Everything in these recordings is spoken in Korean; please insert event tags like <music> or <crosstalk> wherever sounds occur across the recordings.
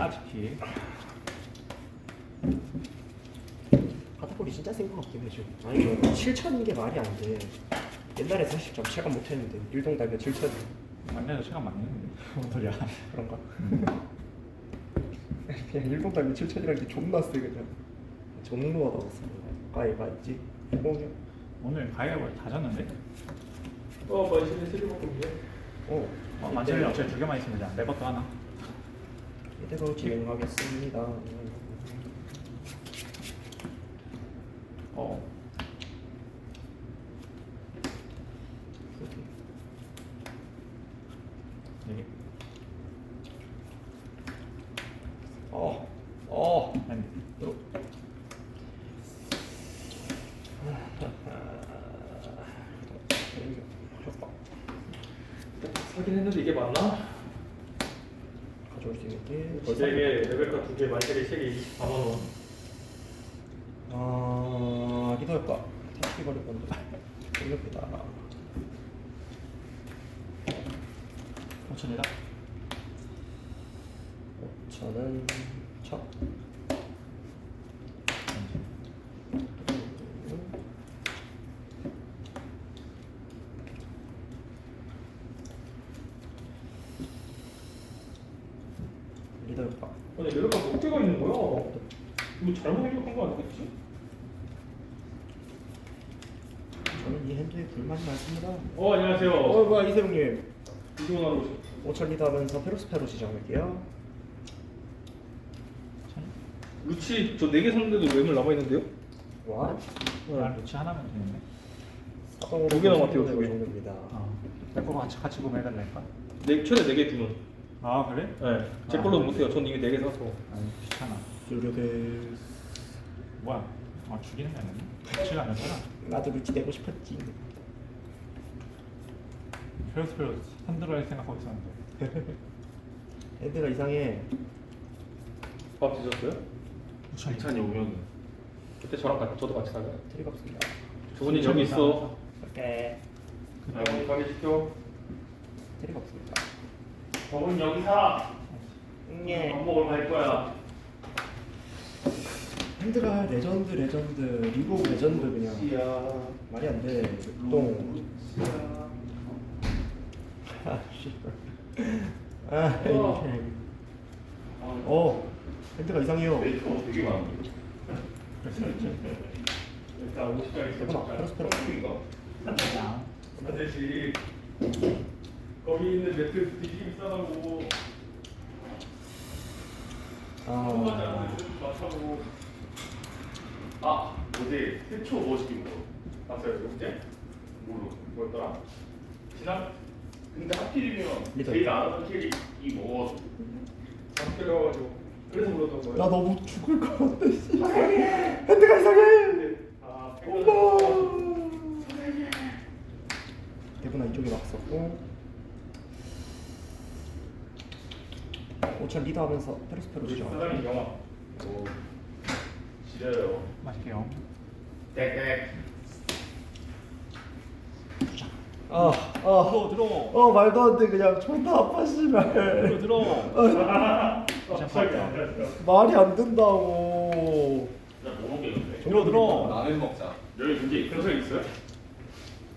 따뜻히. 바닥볼이 진짜 센 것 같긴 해 지금. 아니 저 7천인 게 말이 안 돼. 옛날에 사실 좀 체감 못했는데 일동달면 7천 완전 시간 많네. 뭔 소리야? 그런가? <laughs> 그냥 일동달면 7천이라는 게 존나 세 그냥. 정로가 나왔습니다. 가위가 있지? 공유. 오늘 가위바위보 다 졌는데? 어, 마이신의 세리볶음이네. 어. 어, 만천이 어차피 두 개만 있으면 되잖아. 내 것도 하나. 이대로 진행하겠습니다. 어. 네 개. 어. 어. 아니, 요. 사긴 했는데 이게 맞나? 가져올 수 있는 게 세 개, 레벨카 두 개, 마이셀이 세개 24만 원. 아 효과 택시 거리 건데 올립니다 5천이다. 5천은 첫 리더 효과 아니, 레벨카 거야? 이거 잘못 입력한 거 아니겠지? 저는 이 핸드에 불만이 많습니다 어, 안녕하세요. 어 뭐야 이세웅님 이동원 하고 오셨 5천 리더 하면서 페로스페로 지정할게요 루치 저 네 개 샀는데도 매물 남아 있는데요? 와 난 루치 하나면 되는데. 두개 남았대요, 두 개. 정도입니다 어. 내 거랑 같이 같이 구매해달라니까. 네, 최대 네개 주문. 아 그래? 네. 제 아. 걸로 는 못해요. 전 이미 네개 사서. 아니 귀찮아. 요료데 뭐야? 아 죽이는 게 아니야? 루치가 아니었잖아. 나도 루치 되고 싶었지 페로스 페로스 산드로 할 생각하고 있었는데. <laughs> 핸드가 이상해 밥 드셨어요? 우찬이 오면 그때 저랑 같이 저도 같이 사요. 없습니다 주문이 여기 있어. 오케이 아이고 가게 시켜. 트리가 없습니다 저분 여기 사. 예. 밥 먹으러 갈 거야. 핸드가 레전드 레전드 리그 오브 레전드 그냥 시야. 말이 안돼 똥 아, 씨발. 아. 이게. 어, 핸드가 이상해요. 되게 많은데. 일단 50짜리 잠깐만. 이거. 거기 있는 매트 되게 비싸다고. 통과지 아, 않는 좀 많다고. 아 어제 최초 뭐 시킨 거 봤어요 어제? 모르 뭐였더라? 지난 근데 하필이면. 제일 안 하던 캐릭이 먹어서 잘못 들어가가지고 그래서 물었던 거예요. 나 너무 죽을 것 같아. 씨. 핸드가 이상해. 아 엄마. 대구나 이쪽에 막 썼고. 5천 리더 하면서 페로스페로 우리 주죠. 사장님 영화. 오 지려요. 맛있게요. 땡땡. 아, 아, 들어 들어. 어 말도 안 돼 그냥 존나 아파 들어 씨발. 들어. 갑자기 안 됐어. 말이 안 된다고. 나못 먹겠는데. 들어 들어. 라면 먹자. 여기 문제 근처에 있어요?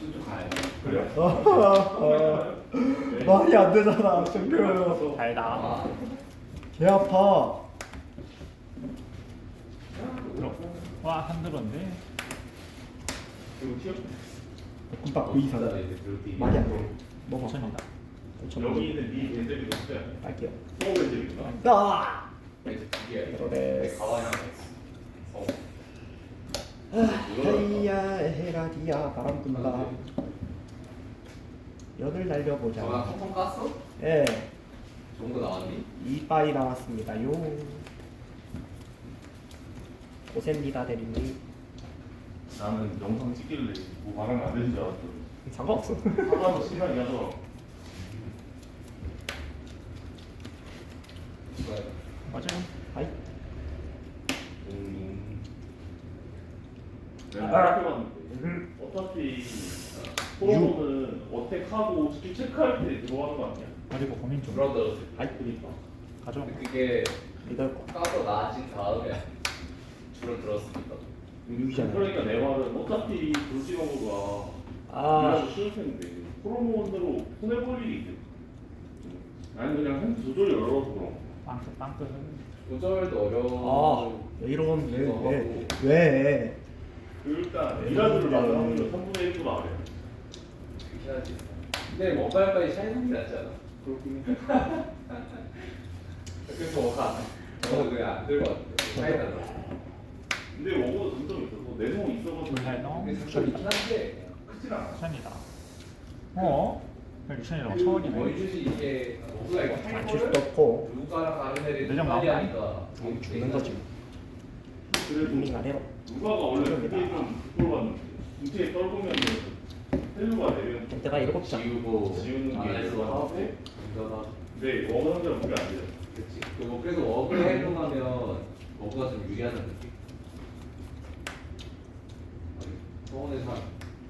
좀 가야 그래요? 아, <laughs> 말이 안 되잖아 정규. 달다. 개 아파. 들어. 와? 볶음밥 그 이상. 말이 안 돼. 먹어. 5천이다. 여기 있는 네 벤젤이 없어요. 할게요. 소 벤젤인가? 아, 그래. 가와양 어. 헤이야 헤라디야 바람 분다. 전화 날려보자. 텅텅 깠어? 예, 좋은 거 나왔니? 이빠이 나왔습니다. 요. 고셉니다 대리님. 나는 영상 찍길래 뭐 반응 안 되는 줄 알았더니 상관없어. 하다가 시간이 가서 맞아요. 아이. 음. 아. 내가 생각해봤는데 어차피 포로는 어택하고 스킬 체크할 때 들어가는 거 아니야? 그리고 고민 좀. 브라더 아이. 그니까 가져. 그게 리더 거. 까서 나아진 다음에 줄을 들었습니다. 유기잖아요. 그러니까 내 말은 어차피 돌진어보다 아. 이라도 쉬울 텐데 호르몬으로 손해 볼 일이 있어. 아니 그냥 핸드 조절이 어려워서 그런 거. 빵끝 빵끝. 조절도 아, 어려워. 왜 이런 왜 이거 왜? 하고. 왜? 그 일단 이라도를 맞아 하면 3분의 1도 나와요. 하지. 근데 원발바이 샤이닝이 낫지 않아? 그렇긴 해. <laughs> 그래서 뭐가 저거 그냥 안 들고 왔는데 샤이 달라. 근데 워보다 장점이 있어서 내성 있어가지고 불살 넣어. 근데 장점 있긴 한데 크진 않아. 루션이다. 어? 루션이라고 처음이네. 원슛이 이게 누가 이거 할 맞출 수도 거를 없고 누가랑 다른 애들이 내장 빨리. 하니까 음, 죽는 거지. 그래도. 누가가 원래 그게 좀 그걸 인체에 떨구면 헬루가 내면 내가 일곱 장. 지우고 지우는 안게 해서 하고 네. 운전하고 근데 워그 상대로 그게 안 돼요. 그치 그리고 그래서 워크를 해동하면 워크가 좀 유리하다는 느낌 아니, 저번에 한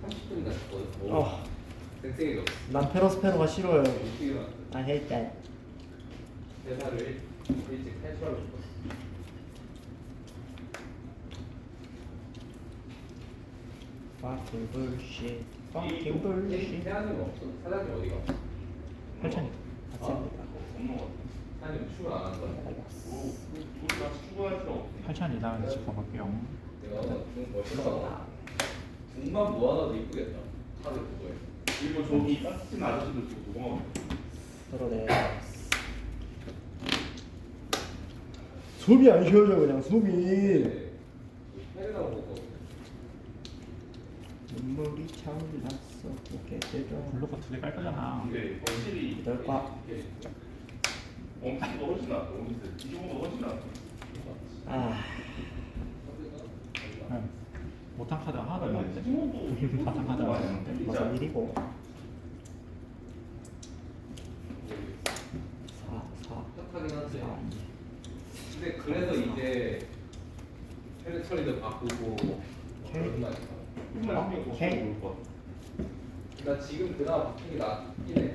30분이나 잤거든 오, 어. 쌩쌩해졌어 난 페로스페로가 싫어요. 어떻게 일어났어? I hate that. 회사를 일- 일찍 탈출하고 싶었어 Fucking bullshit. 없어? 사장님 어디. 아, 맞습니다. 없는 것 같아. 사장님 출근 안 하는 거야? 뭐, 우리 같이 출근할 필요 없어. 8천 이상은 짚어볼게요. 내가 중 멋있다 들어갔다. 중만 모아놔도 이쁘겠다 보고 해 그리고 저기 따뜻한 아저씨들 도망가고 있어. 들어내. 숨이 안 쉬어져 그냥 숨이. 네. 헤르나 보고 눈물이 차올랐어 보게 되죠. 블루가 두개 깔 거잖아. 근데 확실히 이럴까? 엄지가 훨씬 낫다. 엄지 뒤집어도 훨씬 낫다. 아, 응. 못한 카드 하나도 근데 없는데. 바탕 카드 많이 없는데. 안 맞아 되지 일이고. 4, 4, 착하긴 하지 4, 근데 그래서 이제 페르처리도 바꾸고 아닐까? 정말 한명 오케이. 나 지금 그나마 바뀐 게 낫긴 해.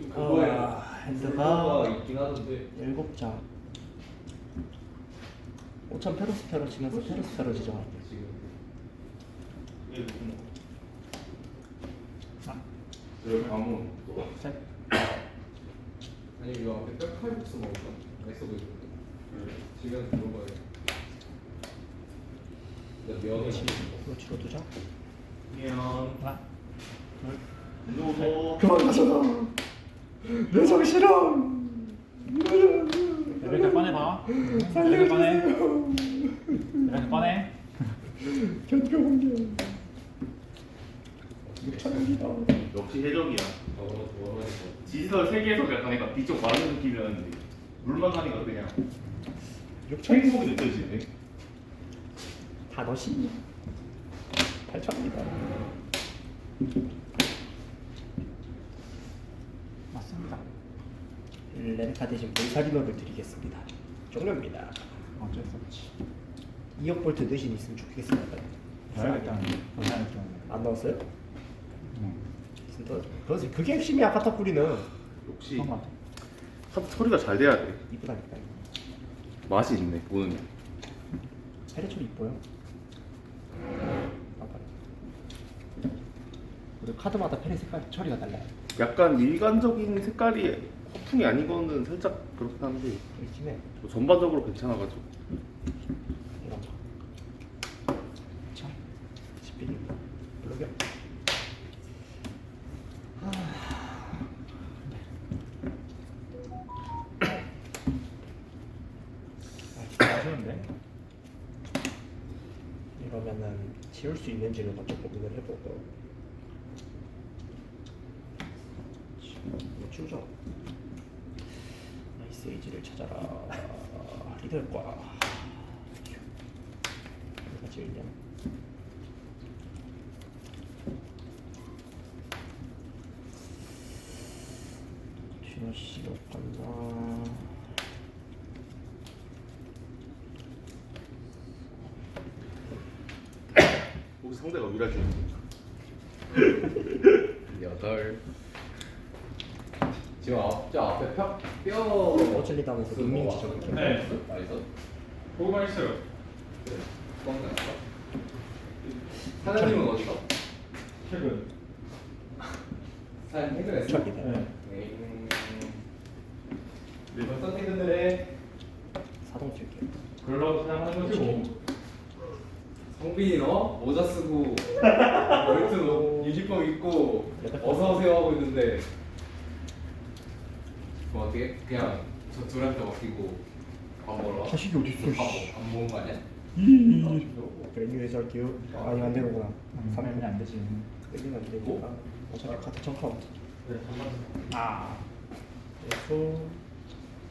좀 아, 핸드가- 불도가 있긴 하던데. 일곱 장. 5천 페로스페로 치면서 페로스페로 지정할게. 하나, 저 방문 셋. 아니 이거 앞에 뼈칼국수 먹을까? 맛있어 보이던데. 지금 그런 거에. 근데 면이 그렇지로 두자. 하나, 둘, 무서워. 그만 가져가. 내 정신아. 레벨카 꺼내봐. 레벨카 꺼내. 레벨카 꺼내. 견뎌 공격. 6천입니다. 역시 해적이야. 지지설 세계에서 약간 약간 비쪽 마른 느낌이었는데 물만 하니까 그냥 6천 행복이 느껴지네. 다 넣으시. 8천입니다. 맞습니다. 레베카 대신 몰살인업을 드리겠습니다. 종료입니다. 어쩔 수 없지. 2억 볼트 대신 있으면 좋겠습니다. 안 넣었어요? 응. 진짜 그래서 그게 핵심이야 카타쿠리는 역시 그런 거 같아. 소리가 잘 돼야 돼. 이쁘다니까. 맛이 있네 보는. 페레초리 이뻐요. 우리 카드마다 페레 색깔 처리가 달라요. 약간 일관적인 색깔이 허풍이 아닌 거는 살짝 그렇긴 한데 열심히 뭐 전반적으로 괜찮아가지고 이런 거. 자, 11일 블록이요. <coughs> 아쉬운데. 이러면은 지울 수 있는지를 먼저 고민을 해보고. 이거 지우죠. 나이스 에이지를 찾아라. 리더과 누가 지우냐 쥐너씨로 간다 혹시 상대가 위라지 <laughs> 여덟. 지금 앞, 저 앞에 뼈, 뼈 어쩔리다 하면서 눈민 지점 이렇게. 네. 맛있어? 보고만 있어요. 네. 뻥 났어. 사장님은 어디서? 최근. 사장님 퇴근했어? 어쩔리다. 네. 음... 벌써 퇴근을 해. 사동 쓸게요. 그러려고 생각하는 거지 뭐. 성빈이 너 모자 쓰고 <laughs> 월트 너 유니폼 입고 어서 오세요 하고 있는데 뭐 어떻게 그냥 저 둘한테 맡기고 밥 먹으러 가? 자식이 어디 있어, 밥, 씨. 밥 먹은 거 아니야? 그래 뉴에서 할게요. 아니 안 되는구나. 음, 3회는 안 되지. 여기는 안 되니까. 어차피 카드 청카운트. 네, 한번. 아. 그래서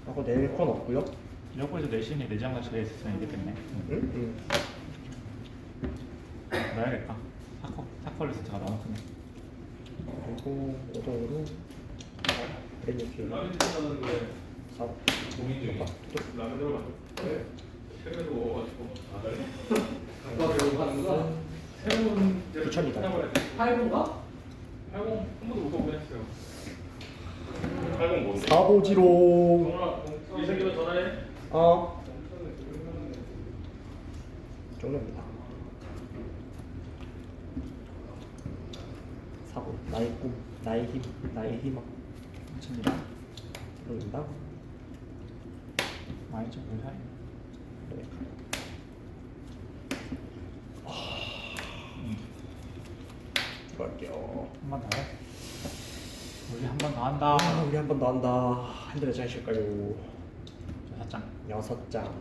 하고 내일 건 없고요. 여기에서 내신이 내장 같이 돼 있으면 이겠겠네. 응? 응. 넣어야겠다. 사커 사커 리스트가 너무 크네. 그리고 오동으로 브레이크 라면 드셨는데 4 고민 중이야. 라면 들어가. 왜? 최근에도 먹어가지고. 아, 네. <laughs> 아까 배고 하는 거? 새로운 부천이다. 팔고가? 80한 번도 못 가보긴 했어요. 80 뭔데? 사보지로 이 새끼는 전화해. 어 종료입니다 사고 나의 꿈 나의 힘 나의 희망 미칩니다. 들어온다 많이 좀 보자. 네. 들어갈게요 한 번 더 해. 우리 한 번 더 한다. 아 우리 한 번 더 한다 핸들에 짜실까요 저 사장. 여섯 장.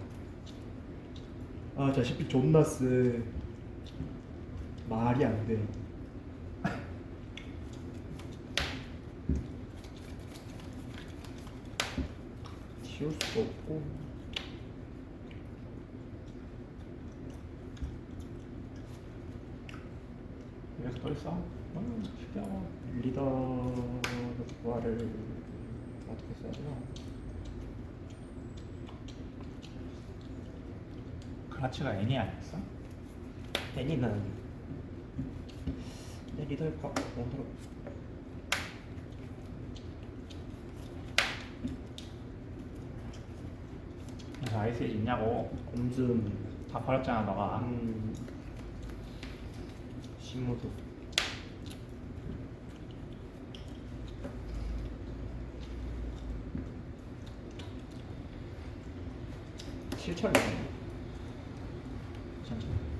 아, 자식비 존나 쎄. 말이 안 돼. 지울 수가 없고. 여기서 또 있어? 어, 신기하고. 리더 부활을 어떻게 써야 되나? 클라치가 N이 아니었어? 애니는 내 리더의 값 만들어. 그래서 아이스 있냐고. 검즘. 다 버렸잖아 너가. 음. 신무도. 실천이네. 천천히.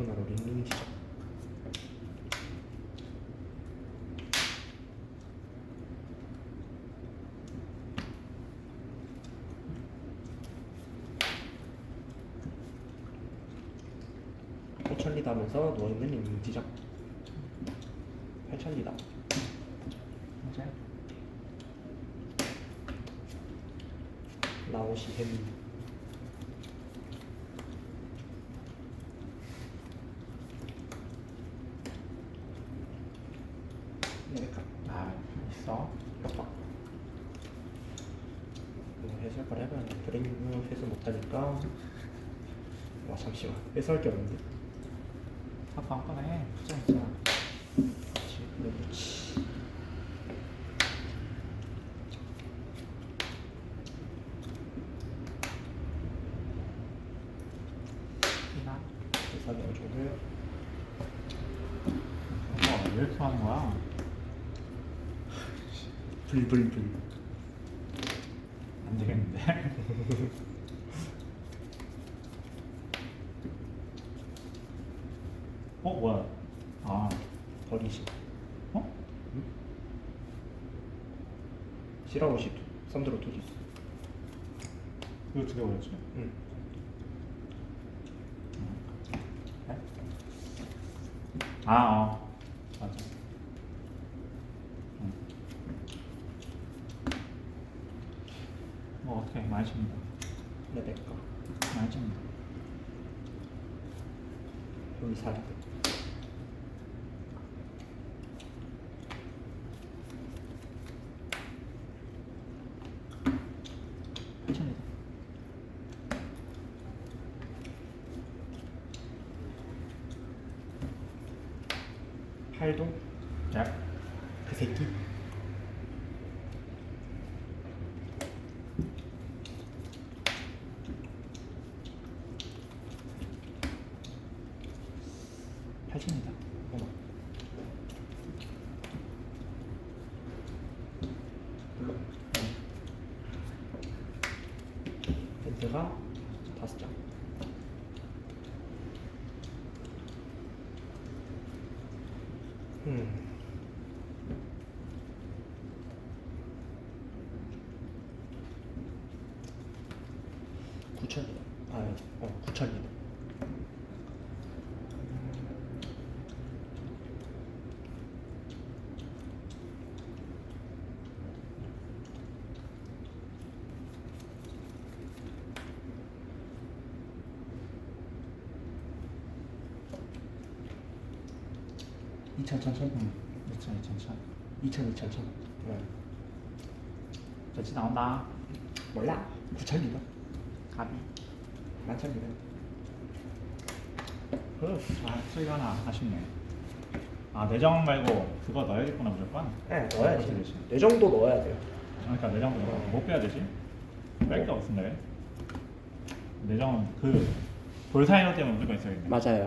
대분하로 링링 지적. 오천리다 하면서 누워있는 링링 지적. 팔천리다. 이제 나오시 햄. 네레카. 아 있어. 협박. 뭐 해설걸 해봐야 돼. 브레이브 해설 못하니까. 와 잠시만. 해설 게 없는데. 해. 있잖아. 그렇지. 그렇지. 이나. 어, 왜 이렇게 하는 거야? 불불불. 안 되겠는데. <laughs> 어 뭐야? 아 버리시. 어? 시라오시 삼드로 투지. 올렸지? 응. 네? 아 어. 맞아. 응. 뭐 어떻게 많이 칩니다. 레베카. 많이 칩니다. 여기 사리. 천천히. 활동 야. 그 새끼 팔천이다. 어머 물론 밴드가 다섯 장 음. 2차, 2차, 1차. 응. 2차, 2차, 1차. 2차, 2차, 1차. 그래. 몇이 나온다? 몰라. 9,200. 가비. 11,200. 그, 아, 저희가 하나 아쉽네. 아, 네 내장 말고 그거 넣어야겠구나, 무조건. 네, 넣어야지. 그렇지. 내정도 네 넣어야 돼요. 아, 그러니까 네 내장도 넣어. 못 빼야 되지? 뺄 게 없는데. 내장은 그, 볼사이너 때문에 무조건 있어야겠네. 맞아요.